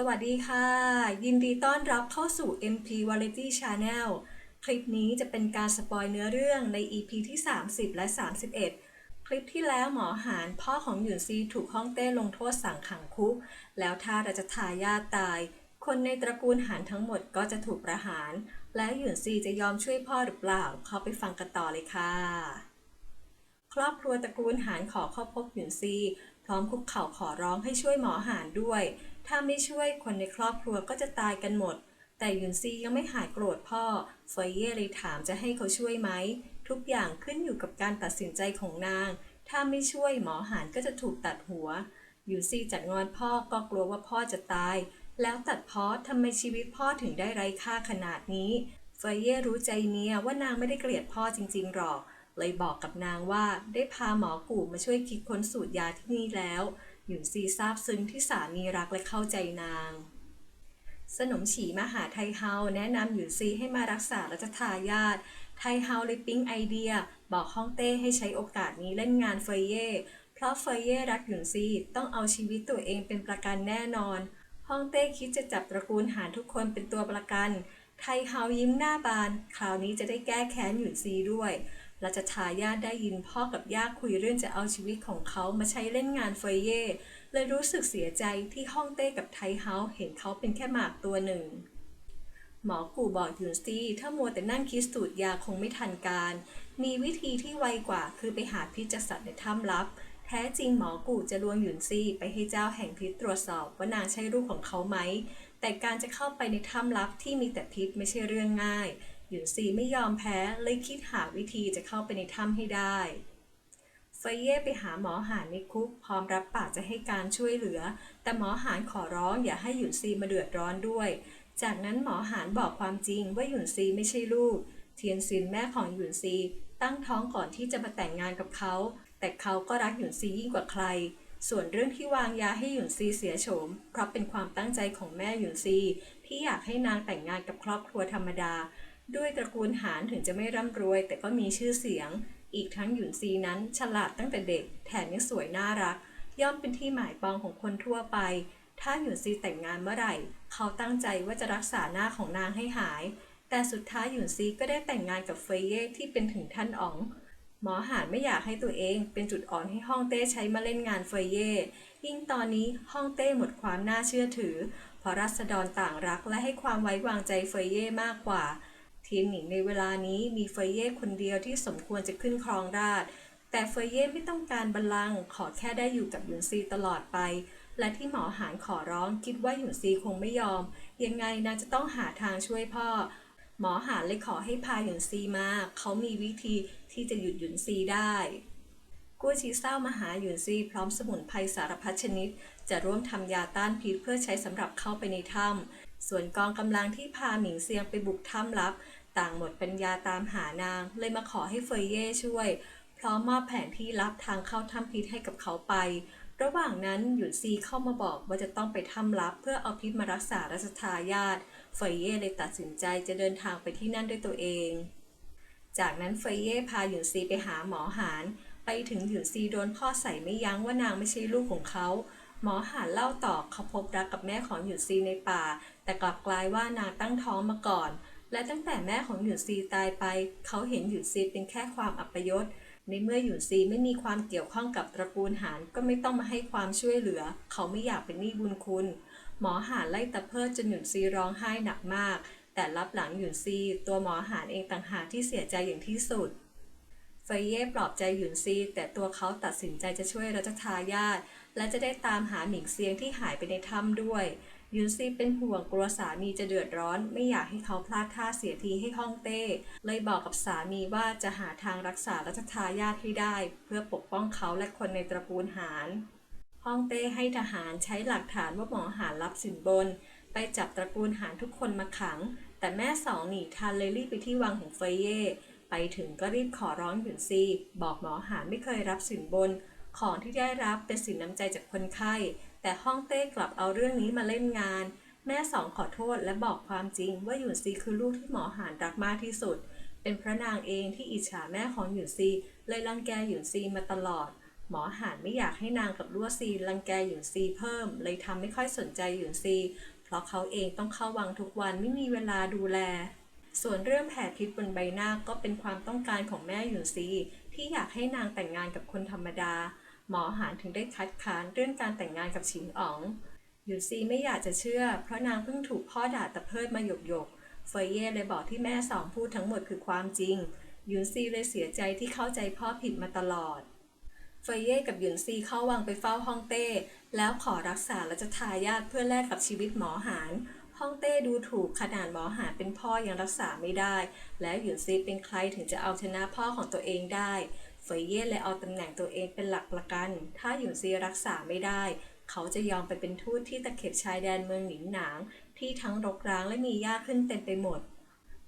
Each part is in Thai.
สวัสดีค่ะ ยินดีต้อนรับเข้าสู่ MP Variety Channel คลิปนี้จะเป็นการสปอยเนื้อเรื่องใน EP ที่ 30 และ 31 คลิปที่แล้วหมอหานพ่อของหยุนซีถูกฮ่องเต้ลงโทษสั่งขังคุก แล้วถ้าราชทายาตาย คนในตระกูลหานทั้งหมดก็จะถูกประหาร แล้วหยุนซีจะยอมช่วยพ่อหรือเปล่าเข้าไปฟังกันต่อเลยค่ะ ครอบครัวตระกูลหานขอเข้าพบหยุนซี พร้อมคุกเข่าขอร้องให้ช่วยหมอหานด้วย ถ้าไม่ช่วยคนในครอบครัวก็จะตายกันหมด แต่หยุนซียังไม่หายโกรธพ่อเฟยเย่เลยถามจะให้เขาช่วยไหม ทุกอย่างขึ้นอยู่กับการตัดสินใจของนาง ถ้าไม่ช่วยหมอหานก็จะถูกตัดหัวหยุนซีจัดงอนพ่อก็กลัวว่าพ่อจะตาย แล้วตัดเพ้อทำไมชีวิตพ่อถึงได้ไร้ค่าขนาดนี้เฟยเย่รู้ใจเมียว่านางไม่ได้เกลียดพ่อจริงๆหรอก เลยบอกกับนางว่าได้พาหมอกู่มาช่วยคิดค้นสูตรยาที่นี่แล้ว หยุนซีซาบซึ้งที่สามีรักและเข้าใจนาง สนมฉีมหาไทเฮาแนะนำหยุนซีให้มารักษารัชทายาทไทเฮาเลยปิ๊งไอเดีย บอกฮ่องเต้ให้ใช้โอกาสนี้เล่นงานเฟยเย่ เพราะเฟยเย่รักหยุนซีต้องเอาชีวิตตัวเองเป็นประกันแน่นอนฮ่องเต้คิดจะจับตระกูลหานทุกคนเป็นตัวประกัน ไทเฮายิ้มหน้าบาน คราวนี้จะได้แก้แค้นหยุนซีด้วย ราชทายาทได้ยินพ่อกับย่าคุยเรื่องจะเอาชีวิตของเขามาใช้เล่นงานเฟยเย่เลยรู้สึกเสียใจที่ฮ่องเต้กับไทเฮาเห็นเขาเป็นแค่หมากตัวหนึ่ง หมอกู่บอกหยุนซี่ถ้ามัวแต่นั่งคิดสูตรยาคงไม่ทันการ มีวิธีที่ไวกว่าคือไปหาพิษจากสัตว์ในถ้ำลับ แท้จริงหมอกู่จะลวงหยุนซี่ไปให้เจ้าแห่งพิษตรวจสอบว่านางใช่ลูกของเขาไหม แต่การจะเข้าไปในถ้ำลับที่มีแต่พิษไม่ใช่เรื่องง่าย หยุนซีไม่ยอมแพ้เลยคิดหาวิธีจะเข้าไปในถ้ำให้ได้เฟยเย่ไปหาหมอหานในคุกพร้อมรับปากจะให้การช่วยเหลือ แต่หมอหานขอร้องอย่าให้หยุนซีมาเดือดร้อนด้วย จากนั้นหมอหานบอกความจริงว่าหยุนซีไม่ใช่ลูก เทียนซินแม่ของหยุนซีตั้งท้องก่อนที่จะมาแต่งงานกับเขา แต่เขาก็รักหยุนซียิ่งกว่าใคร ส่วนเรื่องที่วางยาให้หยุนซีเสียโฉม เพราะเป็นความตั้งใจของแม่หยุนซีที่อยากให้นางแต่งงานกับครอบครัวธรรมดา ด้วยตระกูลหานถึงจะไม่ร่ำรวย แต่ก็มีชื่อเสียง อีกทั้งหยุนซีนั้นฉลาดตั้งแต่เด็ก แถมยังสวยน่ารัก ย่อมเป็นที่หมายปองของคนทั่วไป ถ้าหยุนซีแต่งงานเมื่อไหร่ เขาตั้งใจว่าจะรักษาหน้าของนางให้หาย แต่สุดท้ายหยุนซีก็ได้แต่งงานกับเฟยเย่ที่เป็นถึงท่านอ๋อง หมอหานไม่อยากให้ตัวเองเป็นจุดอ่อนให้ฮ่องเต้ใช้มาเล่นงานเฟยเย่ยิ่งตอนนี้ฮ่องเต้หมดความน่าเชื่อถือ เพราะรัษฎรต่างรักและให้ความไว้วางใจเฟยเย่มากกว่า ทียนหนิงในเวลานี้มีเฟยเย่คนเดียวที่สมควรจะขึ้นครองราชแต่เฟยเย่ไม่ต้องการบัลลังก์ขอแค่ได้อยู่กับหยุนซีตลอดไป และที่หมอหานขอร้องคิดว่าหยุนซีคงไม่ยอม ยังไงนางจะต้องหาทางช่วยพ่อ หมอหานเลยขอให้พาหยุนซีมา เขามีวิธีที่จะหยุดหยุนซีได้กู้ชีเศร้ามาหาหยุนซีพร้อมสมุนไพรสารพัดชนิด จะร่วมทำยาต้านพิษเพื่อใช้สำหรับเข้าไปในถ้ำส่วนกองกำลังที่พาหมิงเซียงไปบุกถ้ำลับ ต่างหมดปัญญาตามหานาง เลยมาขอให้เฟยเย่ช่วย พร้อมมอบแผนที่ลับทางเข้าถ้ำพิษให้กับเขาไประหว่างนั้นหยุนซีเข้ามาบอกว่าจะต้องไปถ้ำลับ เพื่อเอาพิษมารักษารัชทายาทเฟยเย่เลยตัดสินใจจะเดินทางไปที่นั่นด้วยตัวเอง จากนั้นเฟยเย่พาหยุนซีไปหาหมอหาน ไปถึงหยุนซีโดนพ่อใส่ไม่ยั้งว่านางไม่ใช่ลูกของเขา หมอหานเล่าต่อเขาพบรักกับแม่ของหยุนซีในป่า แต่กลับกลายว่านางตั้งท้องมาก่อน และตั้งแต่แม่ของหยุนซีตายไป เขาเห็นหยุนซีเป็นแค่ความอัปยศในเมื่อหยุนซีไม่มีความเกี่ยวข้องกับตระกูลหานก็ไม่ต้องมาให้ความช่วยเหลือ เขาไม่อยากเป็นหนี้บุญคุณ หมอหานไล่ตะเพิดจนหยุนซีร้องไห้หนักมาก แต่รับหลังหยุนซี ตัวหมอหานเองต่างหากที่เสียใจอย่างที่สุดเฟยเย่ปลอบใจหยุนซี แต่ตัวเขาตัดสินใจจะช่วยรัชทายาทและจะได้ตามหาหมิงเซียงที่หายไปในถ้ำด้วย ยุนซีเป็นห่วงกลัวสามีจะเดือดร้อน ไม่อยากให้เขาพลาดท่าเสียทีให้ฮ่องเต้ เลยบอกกับสามีว่าจะหาทางรักษารัชทายาทให้ได้ เพื่อปกป้องเขาและคนในตระกูลหานฮ่องเต้ให้ทหารใช้หลักฐานว่าหมอหานรับสินบน ไปจับตระกูลหานทุกคนมาขัง แต่แม่สองหนีทันเลยรีบไปที่วังของเฟยเย่ไปถึงก็รีบขอร้องหยุนซีบอกหมอหานไม่เคยรับสินบน ของที่ได้รับเป็นสินน้ำใจจากคนไข้ แต่ฮ่องเต้กลับเอาเรื่องนี้มาเล่นงาน แม่สองขอโทษและบอกความจริงว่าหยุนซีคือลูกที่หมอหานรักมากที่สุด เป็นพระนางเองที่อิจฉาแม่ของหยุนซี เลยรังแกหยุนซีมาตลอด หมอหานไม่อยากให้นางกับลัวซีรังแกหยุนซีเพิ่ม เลยทำไม่ค่อยสนใจหยุนซี เพราะเขาเองต้องเข้าวังทุกวันไม่มีเวลาดูแล ส่วนเรื่องแผลพิษบนใบหน้าก็เป็นความต้องการของแม่หยุนซีที่อยากให้นางแต่งงานกับคนธรรมดา หมอหานถึงได้คัดค้านเรื่องการแต่งงานกับฉิงอ๋องหยุนซีไม่อยากจะเชื่อ เพราะนางเพิ่งถูกพ่อด่าตะเพิดมาหยกหยกเฟยเย่เลยบอกที่แม่สองพูดทั้งหมดคือความจริงหยุนซีเลยเสียใจที่เข้าใจพ่อผิดมาตลอด เฟยเย่กับหยุนซีเข้าวังไปเฝ้าฮ่องเต้ แล้วขอรักษาและจะทายาทเพื่อแลกกับชีวิตหมอหานฮ่องเต้ดูถูกขนาดหมอหานเป็นพ่อยังรักษาไม่ได้ แล้วหยุนซีเป็นใครถึงจะเอาชนะพ่อของตัวเองได้ เฟยเย่เลยเอาตำแหน่งตัวเองเป็นหลักประกัน ถ้าหยุนซีรักษาไม่ได้ เขาจะยอมไปเป็นทูตที่ตะเข็บชายแดนเมืองหนิงหนาง ที่ทั้งรกร้างและมีหญ้าขึ้นเต็มไปหมด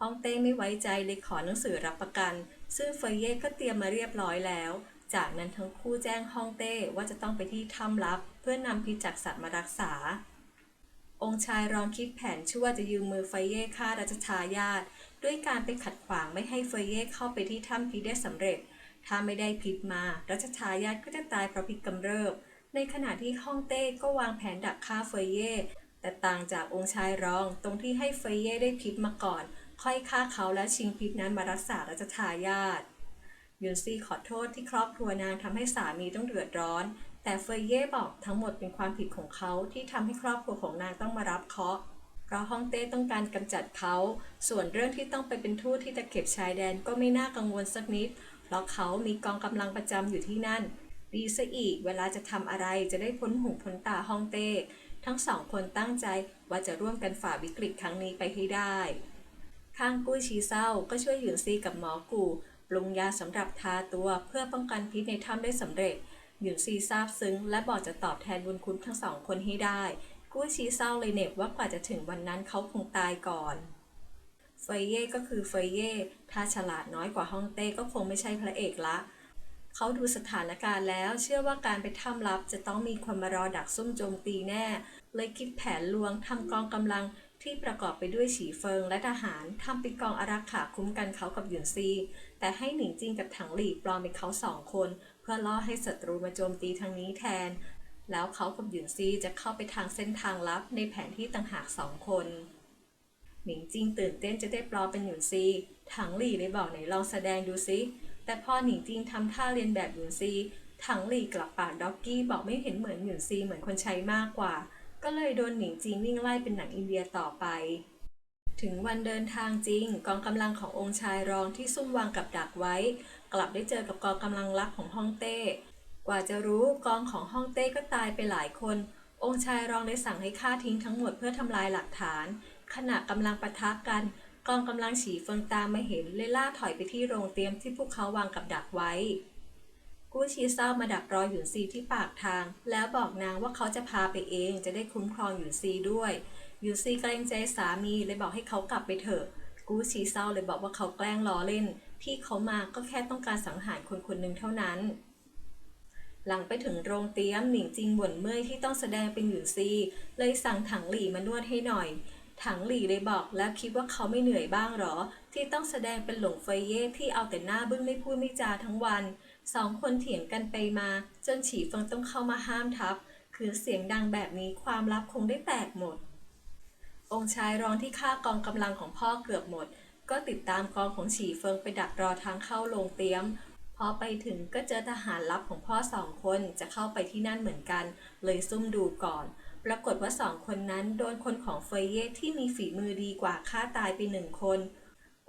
ฮ่องเต้ไม่ไว้ใจเลยขอหนังสือรับประกัน ซึ่งเฟยเย่ก็เตรียมมาเรียบร้อยแล้ว จากนั้นทั้งคู่แจ้งฮ่องเต้ว่าจะต้องไปที่ถ้ำลับ เพื่อนำพิจากสัตว์มารักษา องค์ชายรองคิดแผนชั่วจะยืมมือเฟยเย่ฆ่ารัชทายาทด้วยการไปขัดขวางไม่ให้เฟยเย่เข้าไปที่ถ้ำพิษได้สำเร็จ ถ้าไม่ได้พิษมารัชทายาทก็จะตายเพราะพิษกำเริบ ในขณะที่ฮ่องเต้ก็วางแผนดักฆ่าเฟยเย่ แต่ต่างจากองค์ชายรอง ตรงที่ให้เฟยเย่ได้พิษมาก่อน ค่อยฆ่าเขาและชิงพิษนั้นมารักษารัชทายาทยุนซีขอโทษที่ครอบครัวนางทำให้สามีต้องเดือดร้อน แต่เฟยเย่บอกทั้งหมดเป็นความผิดของเขาที่ทำให้ครอบครัวของนางต้องมารับเคราะห์เพราะฮ่องเต้ต้องการกำจัดเขา ส่วนเรื่องที่ต้องไปเป็นทูตที่ตะเข็บชายแดนก็ไม่น่ากังวลสักนิด เพราะเขามีกองกำลังประจำอยู่ที่นั่น ดีซะอีกเวลาจะทำอะไรจะได้พ้นหูพ้นตาฮ่องเต้ ทั้งสองคนตั้งใจว่าจะร่วมกันฝ่าวิกฤตครั้งนี้ไปให้ได้ข้างกุ้ยชีเศร้าก็ช่วยหยุนซีกับหมอกูปรุงยาสำหรับทาตัวเพื่อป้องกันพิษในถ้ำได้สำเร็จหยุนซีซาบซึ้งและบอกจะตอบแทนบุญคุณทั้งสองคนให้ได้กุ้ยชีเศร้าเลยเหน็บว่ากว่าจะถึงวันนั้นเขาคงตายก่อน เฟยเย่ก็คือเฟยเย่ถ้าฉลาดน้อยกว่าฮ่องเต้ก็คงไม่ใช่พระเอกละ เขาดูสถานการณ์แล้ว เชื่อว่าการไปถ้ำลับจะต้องมีคนมารอดักซุ่มโจมตีแน่ เลยคิดแผนลวงทำกองกำลังที่ประกอบไปด้วยฉีเฟิงและทหารทำเป็นกองอารักขาคุ้มกันเขากับหยุนซี แต่ให้หนิงจิงกับถังหลีปลอมเป็นเขาสองคน เพื่อล่อให้ศัตรูมาโจมตีทางนี้แทน แล้วเขากับหยุนซีจะเข้าไปทางเส้นทางลับในแผนที่ต่างหากสองคน หนิงจิงตื่นเต้นจะได้ปลอเป็นหยุนซี ถังหลี่เลยบอกไหนลองแสดงดูซิ แต่พอหนิงจิงทำท่าเรียนแบบหยุนซี ถังหลี่กลับปากด็อกกี้บอกไม่เห็นเหมือนหยุนซีเหมือนคนใช้มากกว่า ก็เลยโดนหนิงจิงวิ่งไล่เป็นหนังอินเดียต่อไป ถึงวันเดินทางจริง กองกำลังขององค์ชายรองที่ซุ่มวางกับดักไว้ กลับได้เจอกับกองกำลังลับของฮ่องเต้ กว่าจะรู้กองของฮ่องเต้ก็ตายไปหลายคน องค์ชายรองเลยสั่งให้ฆ่าทิ้งทั้งหมดเพื่อทำลายหลักฐาน ขณะกำลังปะทะกัน กองกำลังฉีเฟิงตามมาเห็นเลยล่าถอยไปที่โรงเตรียมที่พวกเขาวางกับดักไว้ กู้ชีเศร้ามาดักรอหยุนซีที่ปากทาง แล้วบอกนางว่าเขาจะพาไปเองจะได้คุ้มครองหยุนซีด้วยหยุนซีเกรงใจสามีเลยบอกให้เขากลับไปเถอะ กู้ชีเศร้าเลยบอกว่าเขาแกล้งล้อเล่น ที่เขามาก็แค่ต้องการสังหารคนคนหนึ่งเท่านั้นหลังไปถึงโรงเตรียมหนิงจิงบ่นเมื่อยที่ต้องแสดงเป็นหยุนซี เลยสั่งถังหลี่มานวดให้หน่อย ถังหลี่เลยบอกแล้วคิดว่าเขาไม่เหนื่อยบ้างหรอ ที่ต้องแสดงเป็นหลงเฟยเย่ที่เอาแต่หน้าบึ้งไม่พูดไม่จาทั้งวัน สองคนเถียงกันไปมา จนฉีเฟิงต้องเข้ามาห้ามทับ คือเสียงดังแบบนี้ความลับคงได้แตกหมด องค์ชายรองที่ฆ่ากองกำลังของพ่อเกือบหมด ก็ติดตามกองของฉีเฟิงไปดักรอทางเข้าโรงเตรียมพอไปถึงก็เจอทหารลับของพ่อสองคนจะเข้าไปที่นั่นเหมือนกัน เลยซุ่มดูก่อน ปรากฏว่าสองคนนั้นโดนคนของเฟยเย่ที่มีฝีมือดีกว่าฆ่าตายไปหนึ่งคน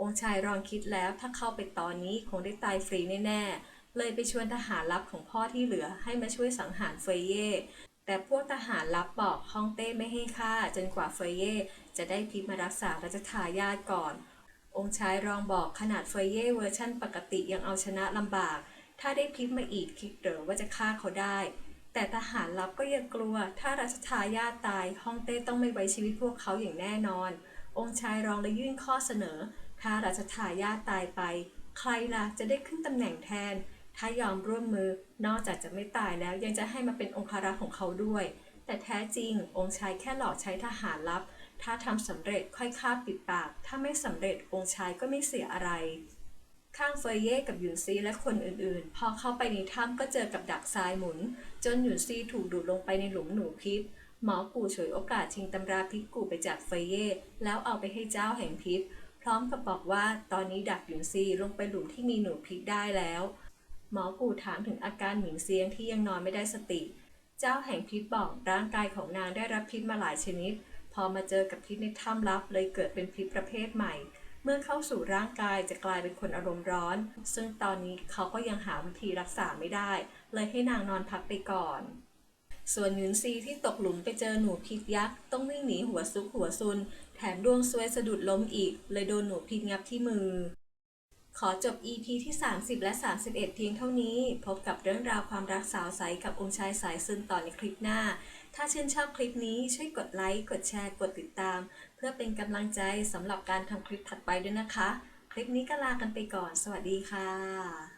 องค์ชายรองคิดแล้วถ้าเข้าไปตอนนี้คงได้ตายฟรีแน่ๆ เลยไปชวนทหารลับของพ่อที่เหลือให้มาช่วยสังหารเฟยเย่แต่พวกทหารลับบอกฮ่องเต้ไม่ให้ฆ่าจนกว่าเฟยเย่จะได้พิมารักษาราชทายาทก่อน องค์ชายรองบอกขนาดเฟยเย่เวอร์ชั่นปกติยังเอาชนะลำบาก ถ้าได้พิษมาอีกคิดเหรอว่าจะฆ่าเขาได้ แต่ทหารลับก็ยังกลัว ถ้ารัชทายาทตายฮ่องเต้ต้องไม่ไว้ชีวิตพวกเขาอย่างแน่นอน องค์ชายรองเลยยื่นข้อเสนอ ถ้ารัชทายาทตายไป ใครล่ะจะได้ขึ้นตำแหน่งแทน ถ้ายอมร่วมมือ นอกจากจะไม่ตายแล้วยังจะให้มาเป็นองคารักษ์ของเขาด้วย แต่แท้จริง องค์ชายแค่หลอกใช้ทหารลับ ถ้าทำสำเร็จค่อยฆ่าปิดปาก ถ้าไม่สำเร็จองค์ชายก็ไม่เสียอะไร ข้างเฟยเย่กับหยุนซีและคนอื่นๆ พอเข้าไปในถ้ำก็เจอกับดักทรายหมุน จนหยุนซีถูกดูดลงไปในหลุมหนูพิษ หมอกู่ฉวยโอกาสชิงตำราพิษกู่ไปจากเฟยเย่แล้วเอาไปให้เจ้าแห่งพิษ พร้อมกับบอกว่าตอนนี้ดักหยุนซีลงไปหลุมที่มีหนูพิษได้แล้ว หมอกู่ถามถึงอาการหมิงเซียงที่ยังนอนไม่ได้สติ เจ้าแห่งพิษบอกร่างกายของนางได้รับพิษมาหลายชนิด พอมาเจอกับพิษในถ้ำลับเลยเกิดเป็นพิษประเภทใหม่ มื่อเข้าสู่ร่างกายจะกลายเป็นคนอารมณ์ร้อน ซึ่งตอนนี้เขาก็ยังหาวิธีรักษาไม่ได้ เลยให้นางนอนพักไปก่อน ส่วนหยุนซีที่ตกหลุมไปเจอหนูพิษยักษ์ต้องวิ่งหนีหัวซุกหัวซุน แถมดวงซวยสะดุดล้มอีก เลยโดนหนูพิษงับที่มือ ขอจบ EP ที่ 30 และ 31 เพียงเท่านี้ พบกับเรื่องราวความรักสาวใสกับองค์ชายสายซึนต่อในคลิปหน้า ถ้าชื่นชอบคลิปนี้ช่วยกดไลค์ กดแชร์ กดติดตาม เพื่อเป็นกำลังใจสำหรับการทำคลิปถัดไปด้วยนะคะ คลิปนี้ก็ลากันไปก่อน สวัสดีค่ะ